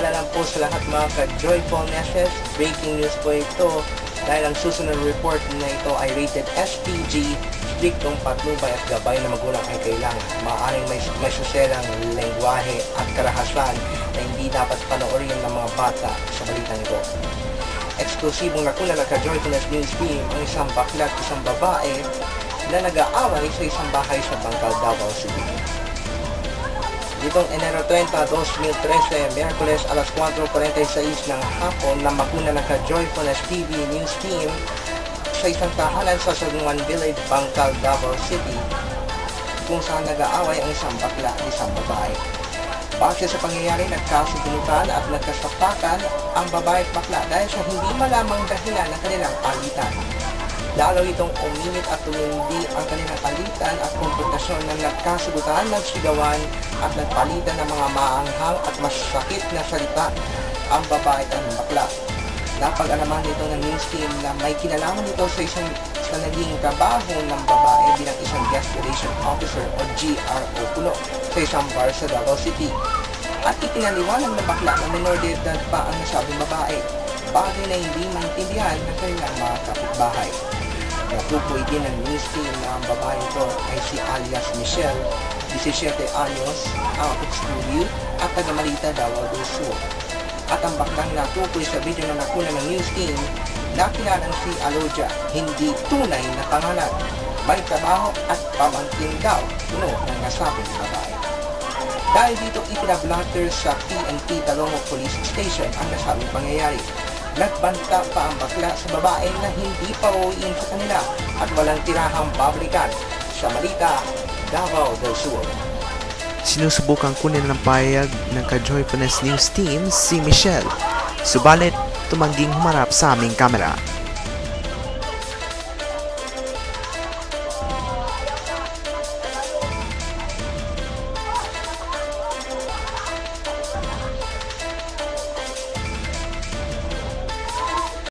paalala lang po sa lahat mga ka-joyful messes, breaking news po ito dahil ang susunod report na ito ay rated SPG, striktong patnubay at gabay na magulang ay kailangan. Maaaring may, may suselang lengguwahe at karahasan na hindi dapat panoorin ng mga bata sa balitang ito. Eksklusibong nakuna ng ka-joyfulness news team ang isang bakla at isang babae na nag-aaway sa isang bahay sa Bangkal, Davao City. Ditong Enero 30, 2013, Miyerkules alas 4.46 ng hapon na makuna ng ka-Joyfulness TV News Team sa isang tahanan sa Sagungan Village, Bangkal, Davao City kung saan nag-aaway ang isang bakla at isang babae. Base sa pangyayari, nagkasubunutan at nagkasapakan ang babae at bakla dahil sa hindi malamang dahilan ng kanilang palitan. Lalo itong uminit at tumindi ang kanilang palitan at komputasyon ng nagkasugutan, nagsigawan at nagpalitan ng mga maanghang at masakit na salita ang babae at ang bakla. Napag-alaman nito ng news team na may kinalaman nito sa isang sa naging trabaho ng babae bilang isang guest relation officer o GRO puno sa isang bar sa Davao City. At ipinaliwanag ng bakla na minor de edad pa ang nasabing babae, bagay na hindi maintindihan ng kanilang mga kapitbahay. Natukoy din ng team na ang babae ito ay si alias Michelle, 17 anyos, ang ex-studio at taga-Malita, del Sur. At ang baklang natukoy sa video na nakuna ng news team, nakilalang si Aloja, hindi tunay na pangalan. May trabaho at pamangkin daw, puno ng nasabing babae. Dahil dito ipinablatter sa PNP Talongo Police Station ang nasabing pangyayari. Nagbanta pa ang bakla sa babae na hindi pa uuwiin sa kanila at walang tirahang pabrikan sa Malita, Davao del Sur. Sinusubukan kunin ng payag ng ka-Joyfulness News Team si Michelle. Subalit, tumangging humarap sa aming kamera.